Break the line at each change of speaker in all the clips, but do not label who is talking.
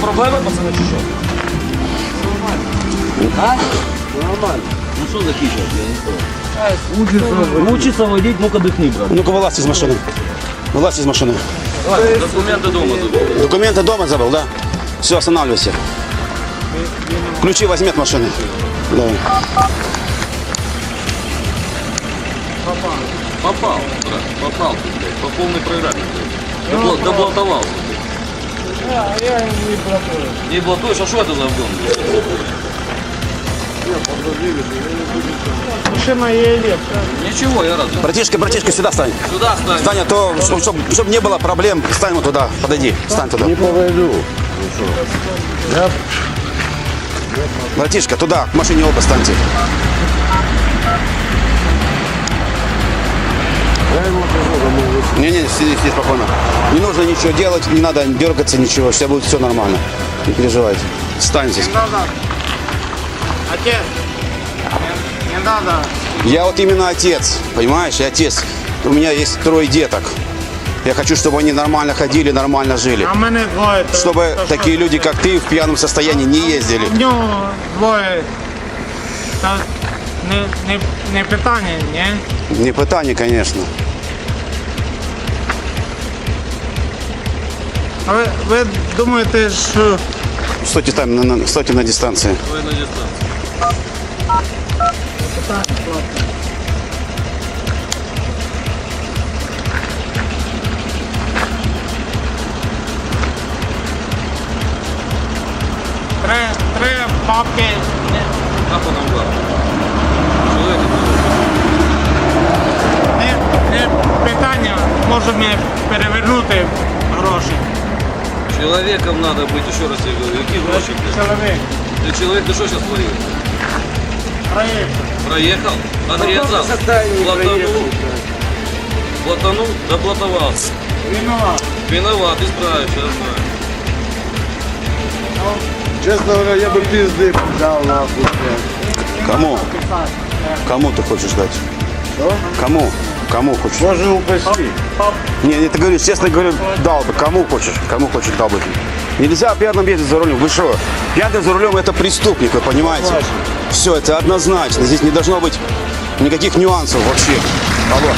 проблеми, пацани, чи що? А? Нормально. Ну що закінчив, я не знаю. Учиться водить, ну-ка дихни, брат.
Ну-ка, вылазь из машины. Вылазь из машины.
Документи дома забув.
Документы дома забыл, да? Все, останавливайся. Ключи возьми от машины. Давай.
Попал, брат, попал ты, блядь, по полной программе, блядь. Добл- Доблатовался.
Я не блокую.
Не блатуешь, а что это за обгон?
Машина електро.
Ничего, я рад.
Братишка, братишка, сюда встань.
Сюда стань.
Встань, а то, чтобы не было проблем, встань вот туда, подойди, встань туда. Не поведу. Братишка, туда, к машине оба станьте. Не-не, сиди, сиди спокойно. Не нужно ничего делать, не надо дергаться, ничего, все будет все нормально. Не переживайте. Встань здесь.
Надо. Отец. Не, не надо.
Я вот именно отец, понимаешь, я отец. У меня есть трое деток. Я хочу, чтобы они нормально ходили, нормально жили.
А мене двоє. то-
Чтобы
то що
такие люди,
таке?
как ты, в пьяном состоянии не ездили.
В нього двоє. Та не, не, не питання, ні?
Не пытание, конечно.
А ви, ви думаєте, що
Стойте там, на, на- стойте на дистанции.
Стой на дистанции.
три, три бабки не,
Как он угар? Человек Человеком надо быть, еще раз я говорю. Какие гроши, блядь?
Чоловік.
Ты человек, ты что сейчас творил?
Проїхав.
Проехал, отрезал, блатанул, блатанул, доблатовался.
Винуват.
Виноват, исправишь, я знаю.
Честно говоря, я бы пизды дал нахуй. блядь.
Кому? Кому ты хочешь дать? Кому? Кому хочешь?
Боже упаси.
Не, не, ты говоришь, честно говорю, дал бы. Кому хочешь? Кому хочешь, дал бы. Нельзя пьяным ездить за рулем. Вы что? Пьяный за рулем это преступник, вы понимаете? Все, это однозначно. Здесь не должно быть никаких нюансов вообще. Алло.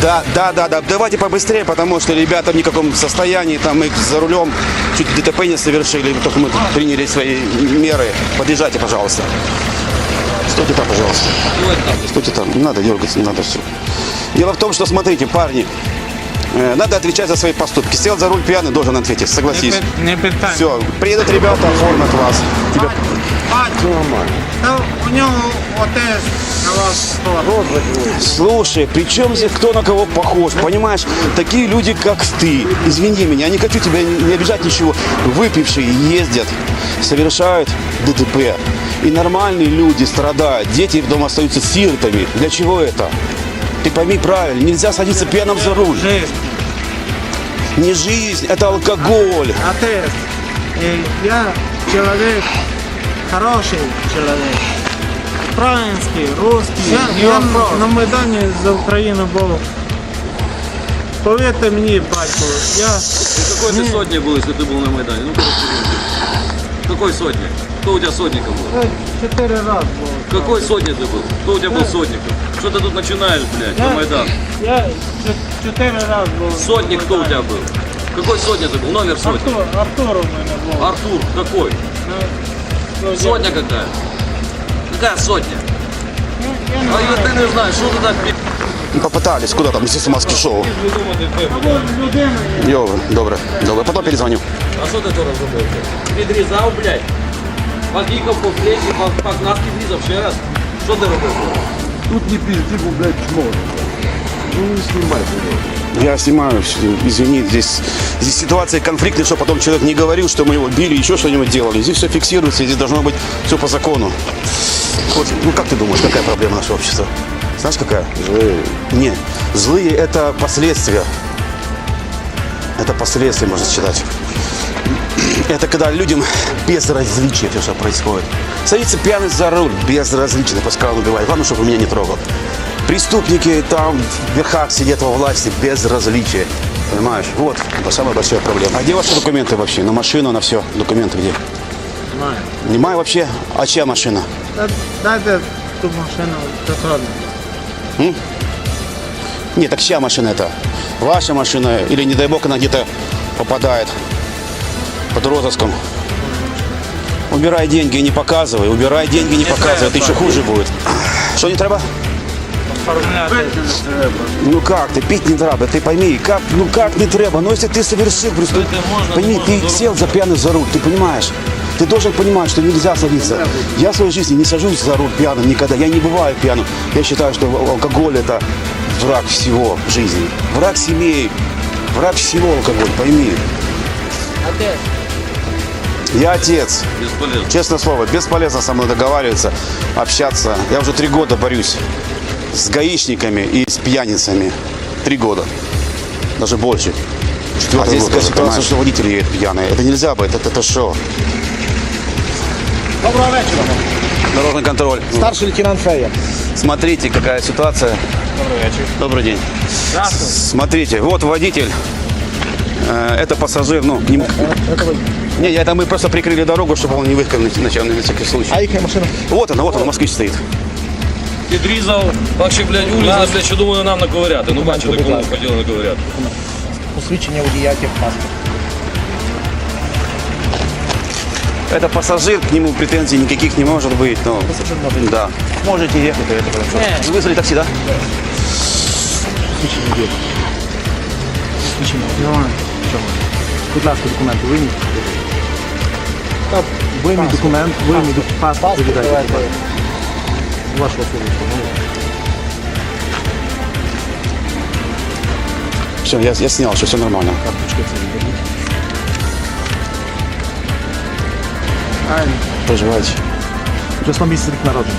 Да, да, да, да. Давайте побыстрее, потому что ребята в никаком состоянии, там их за рулем чуть ДТП не совершили, только мы приняли свои меры. Подъезжайте, пожалуйста. Стойте там, пожалуйста. Стойте там, не надо дергаться, не надо все. Дело в том, что, смотрите, парни, э, надо отвечать за свои поступки. Сел за руль пьяный, должен ответить,
Не,
согласись.
пи- не питання.
Все, приедут ребята, оформят вас. Тебя... Слушай, при чем здесь кто на кого похож? Понимаешь, такие люди, как ты, извини меня, я не хочу тебя не не обижать ничего, выпившие ездят, совершают ДТП. И нормальные люди страдают, дети дома остаются сиротами. Для чего это? Ты пойми правильно, нельзя садиться пьяным за руль.
Жизнь.
Не жизнь, это алкоголь.
Отець. е, Я чоловік, хороший чоловік. Український, русський. Я, я на Майдані за Україну був. Повірте мені, батько, я
Какой ты сотни был, если ты был на Майдане? Ну, Какой сотни? Кто у тебя сотником был?
я чотири рази був.
Какой сотни ты был? Кто у тебя был сотником? Что ты тут начинаешь, блядь, на Майдан?
Я чо- чотири рази був.
Сотник кто у тебя был? Какой сотня ты был? Номер сотни.
Артур, Артур у мене був.
Артур, какой?
Ну, я-
Сотня какая? Какая сотня?
Ну, я не
А я
знаю.
ты не знаешь, что ты так пи***?
Ну, Попытались, куда там, здесь маски шоу.
Або людина є.
Йо, добре, добре, потом перезвоню.
А что ты тоже забыл? Підрізав, блядь. Погикав по плечі, по, по нас підрізав ще раз. Що ти робив?
Тут не пизди, блядь, чмо. Ну не снимай, блядь.
Я снимаю, извини, здесь, здесь ситуация конфликтная, чтобы потом человек не говорил, что мы его били, еще что-нибудь делали. Здесь все фиксируется, здесь должно быть все по закону. Вот, ну как ты думаешь, какая проблема нашего общества? Знаешь, какая?
Злые.
Не, злые это последствия. Это последствия, можно считать. Это когда людям безразличие все, что происходит. Садится пьяный за руль, безразлично, пускай он убивает. Главное, чтобы меня не трогал. Преступники там в верхах сидят во власти, безразличие. Понимаешь? Вот, это самая большая проблема. А где ваши документы вообще? На машину, на все? Документы где?
Маю.
Немає вообще? А чья машина?
Та Дайте ту машину доходно.
Нет, так чья машина это? Ваша машина? Или, не дай бог, она где-то попадает под розыском? Убирай деньги и не показывай. Убирай деньги и не показывай. Это еще хуже будет. Что не треба? Ну как ты, пить не треба, ты пойми, как, ну как не треба, ну если ты совершил преступление, пойми,
можно
ты сел за пьяный за руль, ты понимаешь? Ты должен понимать, что нельзя садиться. Я в своей жизни не сажусь за руль пьяным никогда, я не бываю пьяным. Я считаю, что алкоголь это враг всего в жизни. Враг семей, враг всего алкоголь, пойми. Я отец,
Бесполезно.
Честное слово, бесполезно со мной договариваться, общаться. Я уже три года борюсь с гаишниками и с пьяницами. Три года. Даже больше. а здесь такая ситуация, что водители едут пьяные. Это нельзя быть, это, это что?
Доброго вечора.
Дорожный контроль.
Старший лейтенант Фея.
Смотрите, какая ситуация.
Добрий вечір.
Добрый день.
Здравствуйте.
Смотрите, вот водитель. Э, Это пассажир, ну, к нему... Не, это мы просто прикрыли дорогу, чтобы он не выехал на, на, на всякий случай.
А їхня машина?
Вот она, вот она, москвич стоит.
Підрізав, так ще, блядь, улізли, блядь, що думаю, нам наковиряти. Ну, бачите,
будь
кому
ласка.
хотіли наковиряти.
Посвідчення водія паспорт.
Это пассажир, к нему претензий никаких не может быть. Но...
Пасажир може їхати.
Да. Можете ехать, это хорошо. Вы Вызвали такси, да?
Посвідчення водія. Посвідчення водія. Чому? Будь ласка, документи вийміть. Вийміть документ, вийміть док- паспорт, завідайте. будь ласка. Вашого службу.
Все, я, я снял, что все нормально.
Карточки це відберіть.
Проживаете.
Число місяця рік народження.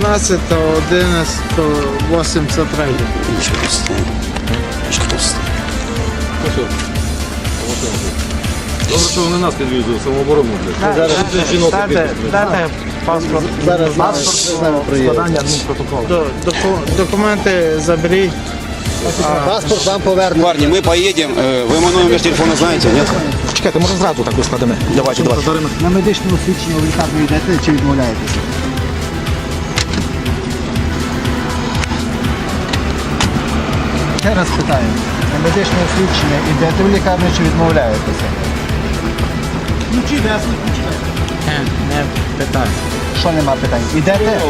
12, 11, 83.
Ничего не стоит. Ничего не стоит.
Добре, що вони нас підвізують, самооборону, блядь. Тут жінок
Дайте,
таких,
дайте паспорт.
Зараз
Паспорт.
складання адмінпротоколу.
До- доку- Документи заберіть.
Паспорт вам повернуть.
Парни, мы поедем. Э, Вы мой номер телефона знаете, нет?
Чекайте, може зразу так складемо.
Давайте, давайте.
На медичне освідчення в лікарню йдете чи відмовляєтеся? Ще раз питаю. На медичне освідчення йдете в лікарню чи відмовляєтеся? Ключі весли, ключі
Не, не питаю.
Що нема питань? Ідете?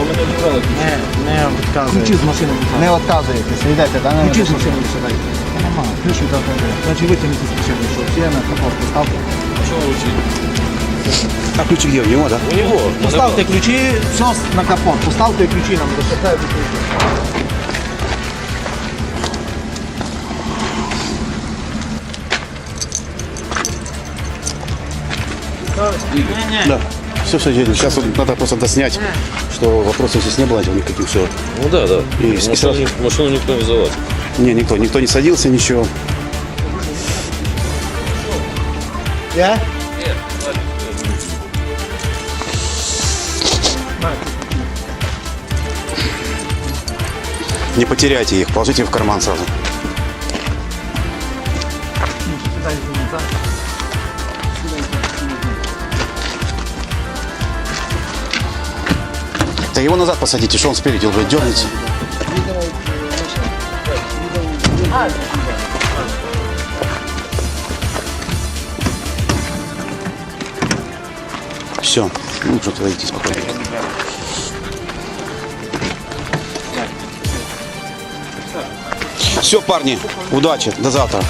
Не, не відказую.
з машини Не відказуєтеся, йдете, так? Ключі з машини сідаєте. Нема, ключ від автомобіля. Значить витягніть з кишені, що всі на капот поставте.
Чого вчить?
А ключи где? У него, да?
У нього.
Поставте ключі, все на капот, поставте ключі нам, дошукайте ключі.
Да. Все, все, сейчас вот надо просто доснять, что вопросов здесь не было никаких, все.
Ну да, да.
И
машину,
сразу-
машину ніхто не залазить.
Не, никто, никто не садился, ничего.
Є?
Не потеряйте их, положите в карман сразу. Да его назад посадите, что он спереди, вы дерните. Все, ну что творите спокойно. Все, парни, удачи, до завтра.